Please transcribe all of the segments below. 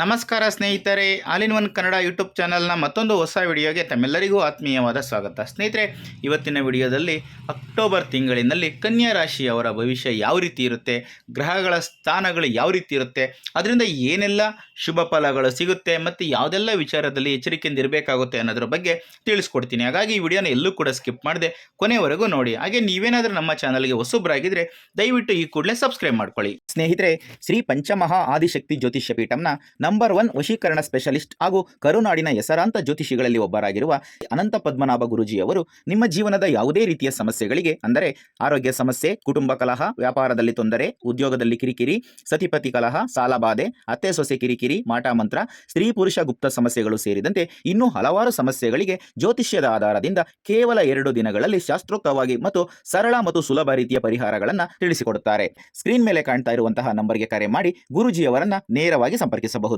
ನಮಸ್ಕಾರ ಸ್ನೇಹಿತರೆ, all in one Kannada YouTube ಚಾನಲ್ನ ಮತ್ತೊಂದು ಹೊಸ ವಿಡಿಯೋಗೆ ತಮ್ಮೆಲ್ಲರಿಗೂ ಆತ್ಮೀಯವಾದ ಸ್ವಾಗತ. ಸ್ನೇಹಿತರೆ, ಇವತ್ತಿನ ವಿಡಿಯೋದಲ್ಲಿ ಅಕ್ಟೋಬರ್ ತಿಂಗಳಿನಲ್ಲಿ ಕನ್ಯಾ ರಾಶಿಯವರ ಭವಿಷ್ಯ ಯಾವ ರೀತಿ ಇರುತ್ತೆ, ಗ್ರಹಗಳ ಸ್ಥಾನಗಳು ಯಾವ ರೀತಿ ಇರುತ್ತೆ, ಅದರಿಂದ ಏನೆಲ್ಲ ಶುಭ ಫಲಗಳು ಸಿಗುತ್ತೆ ಮತ್ತು ಯಾವುದೆಲ್ಲ ವಿಚಾರದಲ್ಲಿ ಎಚ್ಚರಿಕೆಯಿಂದ ಇರಬೇಕಾಗುತ್ತೆ ಅನ್ನೋದ್ರ ಬಗ್ಗೆ ತಿಳಿಸ್ಕೊಡ್ತೀನಿ. ಹಾಗಾಗಿ ಈ ವಿಡಿಯೋನ ಎಲ್ಲೂ ಕೂಡ ಸ್ಕಿಪ್ ಮಾಡದೆ ಕೊನೆವರೆಗೂ ನೋಡಿ. ಹಾಗೆ ನೀವೇನಾದರೂ ನಮ್ಮ ಚಾನಲ್ಗೆ ಹೊಸಬ್ರಾಗಿದ್ದರೆ ದಯವಿಟ್ಟು ಈ ಕೂಡಲೇ ಸಬ್ಸ್ಕ್ರೈಬ್ ಮಾಡ್ಕೊಳ್ಳಿ. ಸ್ನೇಹಿತರೆ, ಶ್ರೀ ಪಂಚಮಹಾ ಆದಿಶಕ್ತಿ ಜ್ಯೋತಿಷ್ಯ ಪೀಠಂನ ನಂಬರ್ ಒನ್ ವಶೀಕರಣ ಸ್ಪೆಷಲಿಸ್ಟ್ ಹಾಗೂ ಕರುನಾಡಿನ ಹೆಸರಾಂತ ಜ್ಯೋತಿಷಿಗಳಲ್ಲಿ ಒಬ್ಬರಾಗಿರುವ ಅನಂತ ಪದ್ಮನಾಭ ಗುರುಜಿಯವರು ನಿಮ್ಮ ಜೀವನದ ಯಾವುದೇ ರೀತಿಯ ಸಮಸ್ಯೆಗಳಿಗೆ, ಅಂದರೆ ಆರೋಗ್ಯ ಸಮಸ್ಯೆ, ಕುಟುಂಬ ಕಲಹ, ವ್ಯಾಪಾರದಲ್ಲಿ ತೊಂದರೆ, ಉದ್ಯೋಗದಲ್ಲಿ ಕಿರಿಕಿರಿ, ಸತಿಪತಿ ಕಲಹ ಸಾಲಬಾಧೆ ಅತ್ತೆ ಸೊಸೆ ಕಿರಿಕಿರಿ, ಮಾಟ ಮಂತ್ರ, ಸ್ತ್ರೀ ಪುರುಷ ಗುಪ್ತ ಸಮಸ್ಯೆಗಳು ಸೇರಿದಂತೆ ಇನ್ನೂ ಹಲವಾರು ಸಮಸ್ಯೆಗಳಿಗೆ ಜ್ಯೋತಿಷ್ಯದ ಆಧಾರದಿಂದ ಕೇವಲ ಎರಡು ದಿನಗಳಲ್ಲಿ ಶಾಸ್ತ್ರೋಕ್ತವಾಗಿ ಮತ್ತು ಸರಳ ಮತ್ತು ಸುಲಭ ರೀತಿಯ ಪರಿಹಾರಗಳನ್ನು ತಿಳಿಸಿಕೊಡುತ್ತಾರೆ. ಸ್ಕ್ರೀನ್ ಮೇಲೆ ಕಾಣ್ತಾ ಇರುವಂತಹ ನಂಬರ್ಗೆ ಕರೆ ಮಾಡಿ ಗುರುಜಿಯವರನ್ನ ನೇರವಾಗಿ ಸಂಪರ್ಕಿಸಬಹುದು.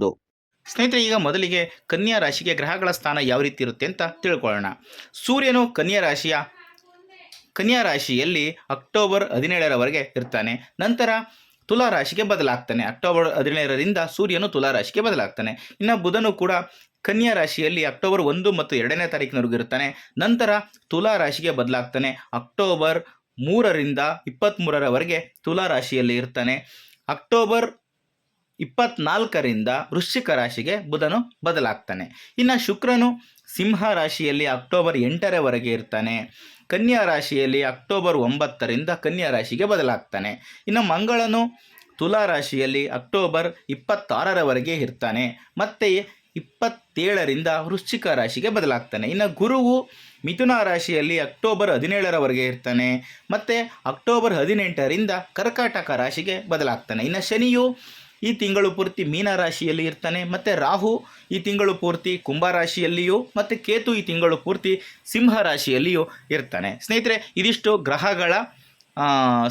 ಸ್ನೇಹಿತರೆ, ಈಗ ಮೊದಲಿಗೆ ಕನ್ಯಾ ರಾಶಿಗೆ ಗ್ರಹಗಳ ಸ್ಥಾನ ಯಾವ ರೀತಿ ಇರುತ್ತೆ ಅಂತ ತಿಳ್ಕೊಳ್ಳೋಣ. ಸೂರ್ಯನು ಕನ್ಯಾ ರಾಶಿಯ, ಕನ್ಯಾ ರಾಶಿಯಲ್ಲಿ ಅಕ್ಟೋಬರ್ ಹದಿನೇಳರವರೆಗೆ ಇರ್ತಾನೆ. ನಂತರ ತುಲಾ ರಾಶಿಗೆ ಬದಲಾಗ್ತಾನೆ. ಅಕ್ಟೋಬರ್ ಹದಿನೇಳರಿಂದ ಸೂರ್ಯನು ತುಲಾ ರಾಶಿಗೆ ಬದಲಾಗ್ತಾನೆ. ಇನ್ನು ಬುಧನು ಕೂಡ ಕನ್ಯಾ ರಾಶಿಯಲ್ಲಿ ಅಕ್ಟೋಬರ್ ಒಂದು ಮತ್ತು ಎರಡನೇ ತಾರೀಕಿನವರೆಗೂ ಇರ್ತಾನೆ. ನಂತರ ತುಲಾ ರಾಶಿಗೆ ಬದಲಾಗ್ತಾನೆ. ಅಕ್ಟೋಬರ್ ಮೂರರಿಂದ ಇಪ್ಪತ್ತ್ಮೂರರವರೆಗೆ ತುಲಾ ರಾಶಿಯಲ್ಲಿ ಇರ್ತಾನೆ. ಅಕ್ಟೋಬರ್ ಇಪ್ಪತ್ನಾಲ್ಕರಿಂದ ವೃಶ್ಚಿಕ ರಾಶಿಗೆ ಬುಧನು ಬದಲಾಗ್ತಾನೆ. ಇನ್ನು ಶುಕ್ರನು ಸಿಂಹ ರಾಶಿಯಲ್ಲಿ ಅಕ್ಟೋಬರ್ ಎಂಟರವರೆಗೆ ಇರ್ತಾನೆ. ಕನ್ಯಾ ರಾಶಿಯಲ್ಲಿ ಅಕ್ಟೋಬರ್ ಒಂಬತ್ತರಿಂದ ಕನ್ಯಾ ರಾಶಿಗೆ ಬದಲಾಗ್ತಾನೆ. ಇನ್ನು ಮಂಗಳನು ತುಲಾ ರಾಶಿಯಲ್ಲಿ ಅಕ್ಟೋಬರ್ ಇಪ್ಪತ್ತಾರರವರೆಗೆ ಇರ್ತಾನೆ. ಮತ್ತು ಇಪ್ಪತ್ತೇಳರಿಂದ ವೃಶ್ಚಿಕ ರಾಶಿಗೆ ಬದಲಾಗ್ತಾನೆ. ಇನ್ನು ಗುರುವು ಮಿಥುನ ರಾಶಿಯಲ್ಲಿ ಅಕ್ಟೋಬರ್ ಹದಿನೇಳರವರೆಗೆ ಇರ್ತಾನೆ. ಮತ್ತು ಅಕ್ಟೋಬರ್ ಹದಿನೆಂಟರಿಂದ ಕರ್ಕಾಟಕ ರಾಶಿಗೆ ಬದಲಾಗ್ತಾನೆ. ಇನ್ನು ಶನಿಯು ಈ ತಿಂಗಳು ಪೂರ್ತಿ ಮೀನ ರಾಶಿಯಲ್ಲಿ ಇರ್ತಾನೆ, ಮತ್ತು ರಾಹು ಈ ತಿಂಗಳು ಪೂರ್ತಿ ಕುಂಭ ರಾಶಿಯಲ್ಲಿಯೂ, ಮತ್ತು ಕೇತು ಈ ತಿಂಗಳು ಪೂರ್ತಿ ಸಿಂಹ ರಾಶಿಯಲ್ಲಿಯೂ ಇರ್ತಾನೆ. ಸ್ನೇಹಿತರೆ, ಇದಿಷ್ಟು ಗ್ರಹಗಳ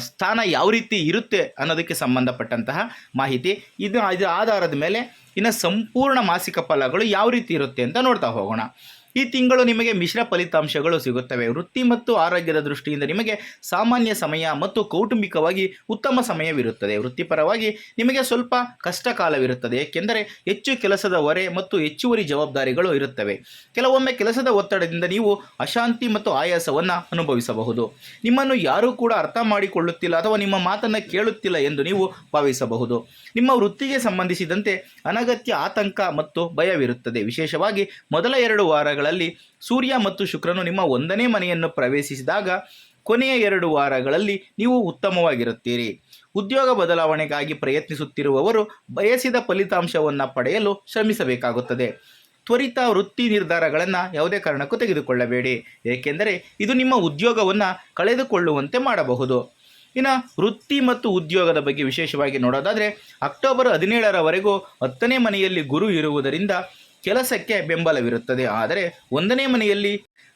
ಸ್ಥಾನ ಯಾವ ರೀತಿ ಇರುತ್ತೆ ಅನ್ನೋದಕ್ಕೆ ಸಂಬಂಧಪಟ್ಟಂತಹ ಮಾಹಿತಿ. ಇದು ಇದರ ಆಧಾರದ ಮೇಲೆ ಇನ್ನು ಸಂಪೂರ್ಣ ಮಾಸಿಕ ಫಲಗಳು ಯಾವ ರೀತಿ ಇರುತ್ತೆ ಅಂತ ನೋಡ್ತಾ ಹೋಗೋಣ. ಈ ತಿಂಗಳು ನಿಮಗೆ ಮಿಶ್ರ ಫಲಿತಾಂಶಗಳು ಸಿಗುತ್ತವೆ. ವೃತ್ತಿ ಮತ್ತು ಆರೋಗ್ಯದ ದೃಷ್ಟಿಯಿಂದ ನಿಮಗೆ ಸಾಮಾನ್ಯ ಸಮಯ ಮತ್ತು ಕೌಟುಂಬಿಕವಾಗಿ ಉತ್ತಮ ಸಮಯವಿರುತ್ತದೆ. ವೃತ್ತಿಪರವಾಗಿ ನಿಮಗೆ ಸ್ವಲ್ಪ ಕಷ್ಟ ಕಾಲವಿರುತ್ತದೆ ಏಕೆಂದರೆ ಹೆಚ್ಚು ಕೆಲಸದ ಹೊರೆ ಮತ್ತು ಹೆಚ್ಚುವರಿ ಜವಾಬ್ದಾರಿಗಳು ಇರುತ್ತವೆ. ಕೆಲವೊಮ್ಮೆ ಕೆಲಸದ ಒತ್ತಡದಿಂದ ನೀವು ಅಶಾಂತಿ ಮತ್ತು ಆಯಾಸವನ್ನು ಅನುಭವಿಸಬಹುದು. ನಿಮ್ಮನ್ನು ಯಾರೂ ಕೂಡ ಅರ್ಥ ಮಾಡಿಕೊಳ್ಳುತ್ತಿಲ್ಲ ಅಥವಾ ನಿಮ್ಮ ಮಾತನ್ನು ಕೇಳುತ್ತಿಲ್ಲ ಎಂದು ನೀವು ಭಾವಿಸಬಹುದು. ನಿಮ್ಮ ವೃತ್ತಿಗೆ ಸಂಬಂಧಿಸಿದಂತೆ ಅನಗತ್ಯ ಆತಂಕ ಮತ್ತು ಭಯವಿರುತ್ತದೆ. ವಿಶೇಷವಾಗಿ ಮೊದಲ ಎರಡು ವಾರಗಳಲ್ಲಿ ಸೂರ್ಯ ಮತ್ತು ಶುಕ್ರನು ನಿಮ್ಮ ಒಂದನೇ ಮನೆಯನ್ನು ಪ್ರವೇಶಿಸಿದಾಗ ಕೊನೆಯ ಎರಡು ವಾರಗಳಲ್ಲಿ ನೀವು ಉತ್ತಮವಾಗಿರುತ್ತೀರಿ. ಉದ್ಯೋಗ ಬದಲಾವಣೆಗಾಗಿ ಪ್ರಯತ್ನಿಸುತ್ತಿರುವವರು ಬಯಸಿದ ಫಲಿತಾಂಶವನ್ನು ಪಡೆಯಲು ಶ್ರಮಿಸಬೇಕಾಗುತ್ತದೆ. ತ್ವರಿತ ವೃತ್ತಿ ನಿರ್ಧಾರಗಳನ್ನು ಯಾವುದೇ ಕಾರಣಕ್ಕೂ ತೆಗೆದುಕೊಳ್ಳಬೇಡಿ. ಏಕೆಂದರೆ ಇದು ನಿಮ್ಮ ಉದ್ಯೋಗವನ್ನು ಕಳೆದುಕೊಳ್ಳುವಂತೆ ಮಾಡಬಹುದು. ಇನ್ನು ವೃತ್ತಿ ಮತ್ತು ಉದ್ಯೋಗದ ಬಗ್ಗೆ ವಿಶೇಷವಾಗಿ ನೋಡೋದಾದರೆ, ಅಕ್ಟೋಬರ್ ಹದಿನೇಳರವರೆಗೂ ಹತ್ತನೇ ಮನೆಯಲ್ಲಿ ಗುರು ಇರುವುದರಿಂದ ಕೆಲಸಕ್ಕೆ ಬೆಂಬಲವಿರುತ್ತದೆ. ಆದರೆ ಒಂದನೇ ಮನೆಯಲ್ಲಿ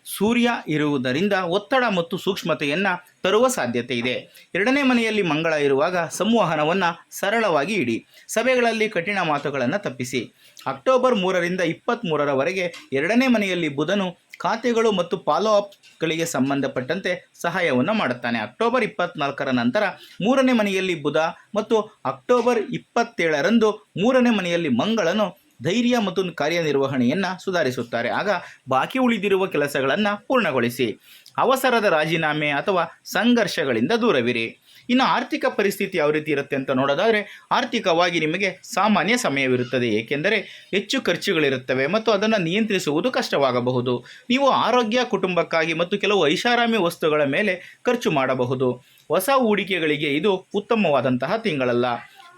ಸೂರ್ಯ ಇರುವುದರಿಂದ ಒತ್ತಡ ಮತ್ತು ಸೂಕ್ಷ್ಮತೆಯನ್ನು ತರುವ ಸಾಧ್ಯತೆ ಇದೆ. ಎರಡನೇ ಮನೆಯಲ್ಲಿ ಮಂಗಳ ಇರುವಾಗ ಸಂವಹನವನ್ನು ಸರಳವಾಗಿ ಇಡಿ. ಸಭೆಗಳಲ್ಲಿ ಕಠಿಣ ಮಾತುಗಳನ್ನು ತಪ್ಪಿಸಿ. ಅಕ್ಟೋಬರ್ ಮೂರರಿಂದ ಇಪ್ಪತ್ತ್ಮೂರರವರೆಗೆ ಎರಡನೇ ಮನೆಯಲ್ಲಿ ಬುಧನು ಖಾತೆಗಳು ಮತ್ತು ಫಾಲೋ ಅಪ್ಗಳಿಗೆ ಸಂಬಂಧಪಟ್ಟಂತೆ ಸಹಾಯವನ್ನು ಮಾಡುತ್ತಾನೆ. ಅಕ್ಟೋಬರ್ ಇಪ್ಪತ್ನಾಲ್ಕರ ನಂತರ ಮೂರನೇ ಮನೆಯಲ್ಲಿ ಬುಧ ಮತ್ತು ಅಕ್ಟೋಬರ್ ಇಪ್ಪತ್ತೇಳರಂದು ಮೂರನೇ ಮನೆಯಲ್ಲಿ ಮಂಗಳನು ಧೈರ್ಯ ಮತ್ತು ಕಾರ್ಯನಿರ್ವಹಣೆಯನ್ನು ಸುಧಾರಿಸುತ್ತಾರೆ. ಆಗ ಬಾಕಿ ಉಳಿದಿರುವ ಕೆಲಸಗಳನ್ನು ಪೂರ್ಣಗೊಳಿಸಿ. ಅವಸರದ ರಾಜೀನಾಮೆ ಅಥವಾ ಸಂಘರ್ಷಗಳಿಂದ ದೂರವಿರಿ. ಇನ್ನು ಆರ್ಥಿಕ ಪರಿಸ್ಥಿತಿ ಯಾವ ರೀತಿ ಇರುತ್ತೆ ಅಂತ ನೋಡೋದಾದರೆ, ಆರ್ಥಿಕವಾಗಿ ನಿಮಗೆ ಸಾಮಾನ್ಯ ಸಮಯವಿರುತ್ತದೆ. ಏಕೆಂದರೆ ಹೆಚ್ಚು ಖರ್ಚುಗಳಿರುತ್ತವೆ ಮತ್ತು ಅದನ್ನು ನಿಯಂತ್ರಿಸುವುದು ಕಷ್ಟವಾಗಬಹುದು. ನೀವು ಆರೋಗ್ಯ, ಕುಟುಂಬಕ್ಕಾಗಿ ಮತ್ತು ಕೆಲವು ಐಷಾರಾಮಿ ವಸ್ತುಗಳ ಮೇಲೆ ಖರ್ಚು ಮಾಡಬಹುದು. ಹೊಸ ಹೂಡಿಕೆಗಳಿಗೆ ಇದು ಉತ್ತಮವಾದಂತಹ ತಿಂಗಳಲ್ಲ.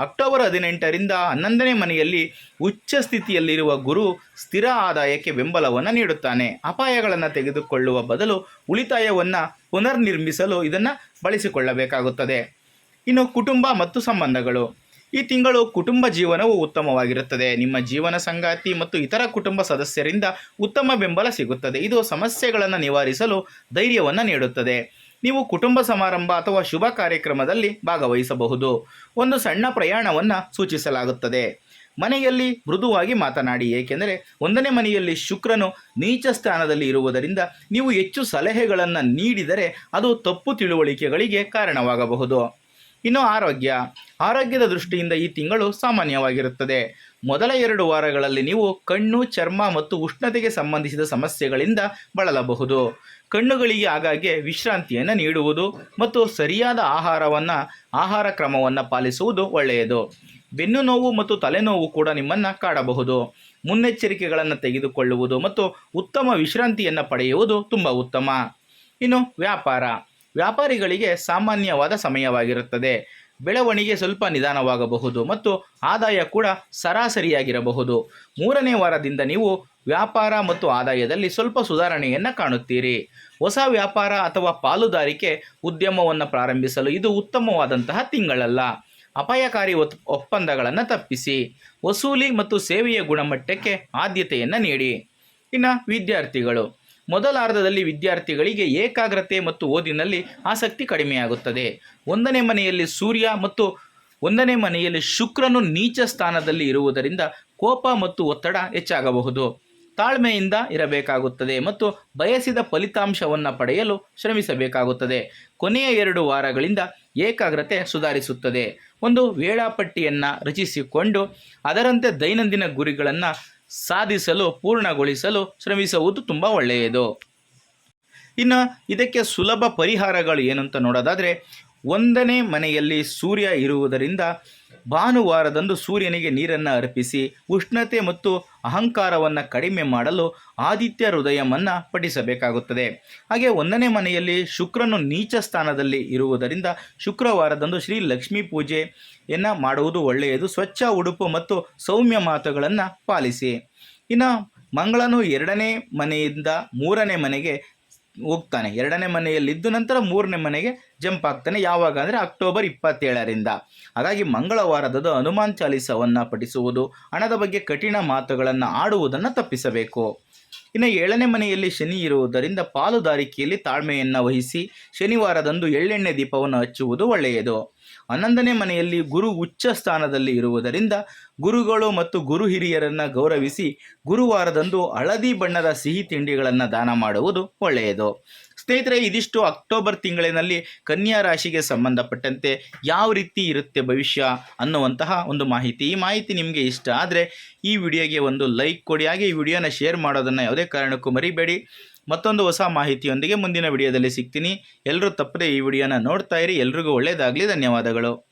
ಅಕ್ಟೋಬರ್ ಹದಿನೆಂಟರಿಂದ ಹನ್ನೊಂದನೇ ಮನೆಯಲ್ಲಿ ಉಚ್ಚ ಸ್ಥಿತಿಯಲ್ಲಿರುವ ಗುರು ಸ್ಥಿರ ಆದಾಯಕ್ಕೆ ಬೆಂಬಲವನ್ನು ನೀಡುತ್ತಾನೆ. ಅಪಾಯಗಳನ್ನು ತೆಗೆದುಕೊಳ್ಳುವ ಬದಲು ಉಳಿತಾಯವನ್ನು ಪುನರ್ನಿರ್ಮಿಸಲು ಇದನ್ನು ಬಳಸಿಕೊಳ್ಳಬೇಕಾಗುತ್ತದೆ. ಇನ್ನು ಕುಟುಂಬ ಮತ್ತು ಸಂಬಂಧಗಳು. ಈ ತಿಂಗಳು ಕುಟುಂಬ ಜೀವನವು ಉತ್ತಮವಾಗಿರುತ್ತದೆ. ನಿಮ್ಮ ಜೀವನ ಸಂಗಾತಿ ಮತ್ತು ಇತರ ಕುಟುಂಬ ಸದಸ್ಯರಿಂದ ಉತ್ತಮ ಬೆಂಬಲ ಸಿಗುತ್ತದೆ. ಇದು ಸಮಸ್ಯೆಗಳನ್ನು ನಿವಾರಿಸಲು ಧೈರ್ಯವನ್ನು ನೀಡುತ್ತದೆ. ನೀವು ಕುಟುಂಬ ಸಮಾರಂಭ ಅಥವಾ ಶುಭ ಕಾರ್ಯಕ್ರಮದಲ್ಲಿ ಭಾಗವಹಿಸಬಹುದು. ಒಂದು ಸಣ್ಣ ಪ್ರಯಾಣವನ್ನು ಸೂಚಿಸಲಾಗುತ್ತದೆ. ಮನೆಯಲ್ಲಿ ಮೃದುವಾಗಿ ಮಾತನಾಡಿ, ಏಕೆಂದರೆ ಒಂದನೇ ಮನೆಯಲ್ಲಿ ಶುಕ್ರನು ನೀಚ ಸ್ಥಾನದಲ್ಲಿ ಇರುವುದರಿಂದ ನೀವು ಹೆಚ್ಚು ಸಲಹೆಗಳನ್ನು ನೀಡಿದರೆ ಅದು ತಪ್ಪು ತಿಳುವಳಿಕೆಗಳಿಗೆ ಕಾರಣವಾಗಬಹುದು. ಇನ್ನು ಆರೋಗ್ಯ. ಆರೋಗ್ಯದ ದೃಷ್ಟಿಯಿಂದ ಈ ತಿಂಗಳು ಸಾಮಾನ್ಯವಾಗಿರುತ್ತದೆ. ಮೊದಲ ಎರಡು ವಾರಗಳಲ್ಲಿ ನೀವು ಕಣ್ಣು, ಚರ್ಮ ಮತ್ತು ಉಷ್ಣತೆಗೆ ಸಂಬಂಧಿಸಿದ ಸಮಸ್ಯೆಗಳಿಂದ ಬಳಲಬಹುದು. ಕಣ್ಣುಗಳಿಗೆ ಆಗಾಗ್ಗೆ ವಿಶ್ರಾಂತಿಯನ್ನು ನೀಡುವುದು ಮತ್ತು ಸರಿಯಾದ ಆಹಾರವನ್ನು, ಆಹಾರ ಕ್ರಮವನ್ನು ಪಾಲಿಸುವುದು ಒಳ್ಳೆಯದು. ಬೆನ್ನು ನೋವು ಮತ್ತು ತಲೆನೋವು ಕೂಡ ನಿಮ್ಮನ್ನು ಕಾಡಬಹುದು. ಮುನ್ನೆಚ್ಚರಿಕೆಗಳನ್ನು ತೆಗೆದುಕೊಳ್ಳುವುದು ಮತ್ತು ಉತ್ತಮ ವಿಶ್ರಾಂತಿಯನ್ನು ಪಡೆಯುವುದು ತುಂಬ ಉತ್ತಮ. ಇನ್ನು ವ್ಯಾಪಾರ. ವ್ಯಾಪಾರಿಗಳಿಗೆ ಸಾಮಾನ್ಯವಾದ ಸಮಯವಾಗಿರುತ್ತದೆ. ಬೆಳವಣಿಗೆ ಸ್ವಲ್ಪ ನಿಧಾನವಾಗಬಹುದು ಮತ್ತು ಆದಾಯ ಕೂಡ ಸರಾಸರಿಯಾಗಿರಬಹುದು. ಮೂರನೇ ವಾರದಿಂದ ನೀವು ವ್ಯಾಪಾರ ಮತ್ತು ಆದಾಯದಲ್ಲಿ ಸ್ವಲ್ಪ ಸುಧಾರಣೆಯನ್ನು ಕಾಣುತ್ತೀರಿ. ಹೊಸ ವ್ಯಾಪಾರ ಅಥವಾ ಪಾಲುದಾರಿಕೆ ಉದ್ಯಮವನ್ನು ಪ್ರಾರಂಭಿಸಲು ಇದು ಉತ್ತಮವಾದಂತಹ ತಿಂಗಳಲ್ಲ. ಅಪಾಯಕಾರಿ ಒಪ್ಪಂದಗಳನ್ನು ತಪ್ಪಿಸಿ. ವಸೂಲಿ ಮತ್ತು ಸೇವೆಯ ಗುಣಮಟ್ಟಕ್ಕೆ ಆದ್ಯತೆಯನ್ನು ನೀಡಿ. ಇನ್ನು ವಿದ್ಯಾರ್ಥಿಗಳು. ಮೊದಲಾರ್ಧದಲ್ಲಿ ವಿದ್ಯಾರ್ಥಿಗಳಿಗೆ ಏಕಾಗ್ರತೆ ಮತ್ತು ಓದಿನಲ್ಲಿ ಆಸಕ್ತಿ ಕಡಿಮೆಯಾಗುತ್ತದೆ. ಒಂದನೇ ಮನೆಯಲ್ಲಿ ಸೂರ್ಯ ಮತ್ತು ಒಂದನೇ ಮನೆಯಲ್ಲಿ ಶುಕ್ರನು ನೀಚ ಸ್ಥಾನದಲ್ಲಿ ಇರುವುದರಿಂದ ಕೋಪ ಮತ್ತು ಒತ್ತಡ ಹೆಚ್ಚಾಗಬಹುದು. ತಾಳ್ಮೆಯಿಂದ ಇರಬೇಕಾಗುತ್ತದೆ ಮತ್ತು ಬಯಸಿದ ಫಲಿತಾಂಶವನ್ನು ಪಡೆಯಲು ಶ್ರಮಿಸಬೇಕಾಗುತ್ತದೆ. ಕೊನೆಯ ಎರಡು ವಾರಗಳಿಂದ ಏಕಾಗ್ರತೆ ಸುಧಾರಿಸುತ್ತದೆ. ಒಂದು ವೇಳಾಪಟ್ಟಿಯನ್ನು ರಚಿಸಿಕೊಂಡು ಅದರಂತೆ ದೈನಂದಿನ ಗುರಿಗಳನ್ನು ಸಾಧಿಸಲು, ಪೂರ್ಣಗೊಳಿಸಲು ಶ್ರಮಿಸುವುದು ತುಂಬ ಒಳ್ಳೆಯದು. ಇನ್ನು ಇದಕ್ಕೆ ಸುಲಭ ಪರಿಹಾರಗಳು ಏನು ಅಂತ ನೋಡೋದಾದರೆ, ಒಂದನೇ ಮನೆಯಲ್ಲಿ ಸೂರ್ಯ ಇರುವುದರಿಂದ ಭಾನುವಾರದಂದು ಸೂರ್ಯನಿಗೆ ನೀರನ್ನು ಅರ್ಪಿಸಿ ಉಷ್ಣತೆ ಮತ್ತು ಅಹಂಕಾರವನ್ನು ಕಡಿಮೆ ಮಾಡಲು ಆದಿತ್ಯ ಹೃದಯವನ್ನು ಪಠಿಸಬೇಕಾಗುತ್ತದೆ. ಹಾಗೆ ಒಂದನೇ ಮನೆಯಲ್ಲಿ ಶುಕ್ರನು ನೀಚ ಸ್ಥಾನದಲ್ಲಿ ಇರುವುದರಿಂದ ಶುಕ್ರವಾರದಂದು ಶ್ರೀ ಲಕ್ಷ್ಮೀ ಪೂಜೆಯನ್ನು ಮಾಡುವುದು ಒಳ್ಳೆಯದು. ಸ್ವಚ್ಛ ಉಡುಪು ಮತ್ತು ಸೌಮ್ಯ ಮಾತುಗಳನ್ನು ಪಾಲಿಸಿ. ಇನ್ನು ಮಂಗಳನು ಎರಡನೇ ಮನೆಯಿಂದ ಮೂರನೇ ಮನೆಗೆ ಹೋಗ್ತಾನೆ. ಎರಡನೇ ಮನೆಯಲ್ಲಿದ್ದು ನಂತರ ಮೂರನೇ ಮನೆಗೆ ಜಂಪ್ ಆಗ್ತಾನೆ. ಯಾವಾಗ ಅಂದರೆ ಅಕ್ಟೋಬರ್ ಇಪ್ಪತ್ತೇಳರಿಂದ. ಹಾಗಾಗಿ ಮಂಗಳವಾರದದು ಹನುಮಾನ್ ಚಾಲಿಸವನ್ನು ಪಠಿಸುವುದು, ಹಣದ ಬಗ್ಗೆ ಕಠಿಣ ಮಾತುಗಳನ್ನು ಆಡುವುದನ್ನು ತಪ್ಪಿಸಬೇಕು. ಇನ್ನು ಏಳನೇ ಮನೆಯಲ್ಲಿ ಶನಿ ಇರುವುದರಿಂದ ಪಾಲುದಾರಿಕೆಯಲ್ಲಿ ತಾಳ್ಮೆಯನ್ನು ವಹಿಸಿ, ಶನಿವಾರದಂದು ಎಳ್ಳೆಣ್ಣೆ ದೀಪವನ್ನು ಹಚ್ಚುವುದು ಒಳ್ಳೆಯದು. ಹನ್ನೊಂದನೇ ಮನೆಯಲ್ಲಿ ಗುರು ಉಚ್ಚ ಸ್ಥಾನದಲ್ಲಿ ಇರುವುದರಿಂದ ಗುರುಗಳು ಮತ್ತು ಗುರು ಹಿರಿಯರನ್ನು ಗೌರವಿಸಿ ಗುರುವಾರದಂದು ಹಳದಿ ಬಣ್ಣದ ಸಿಹಿ ತಿಂಡಿಗಳನ್ನು ದಾನ ಮಾಡುವುದು ಒಳ್ಳೆಯದು. ಸ್ನೇಹಿತರೆ, ಇದಿಷ್ಟು ಅಕ್ಟೋಬರ್ ತಿಂಗಳಿನಲ್ಲಿ ಕನ್ಯಾ ರಾಶಿಗೆ ಸಂಬಂಧಪಟ್ಟಂತೆ ಯಾವ ರೀತಿ ಇರುತ್ತೆ ಭವಿಷ್ಯ ಅನ್ನುವಂತಹ ಒಂದು ಮಾಹಿತಿ. ಈ ಮಾಹಿತಿ ನಿಮಗೆ ಇಷ್ಟ ಆದರೆ ಈ ವಿಡಿಯೋಗೆ ಒಂದು ಲೈಕ್ ಕೊಡಿ. ಹಾಗೆ ಈ ವಿಡಿಯೋನ ಶೇರ್ ಮಾಡೋದನ್ನು ಯಾವುದೇ ಕಾರಣಕ್ಕೂ ಮರಿಬೇಡಿ. ಮತ್ತೊಂದು ಹೊಸ ಮಾಹಿತಿಯೊಂದಿಗೆ ಮುಂದಿನ ವಿಡಿಯೋದಲ್ಲಿ ಸಿಗ್ತೀನಿ. ಎಲ್ಲರೂ ತಪ್ಪದೆ ಈ ವಿಡಿಯೋನ ನೋಡ್ತಾ ಇರಿ. ಎಲ್ರಿಗೂ ಒಳ್ಳೆಯದಾಗಲಿ ಧನ್ಯವಾದಗಳು.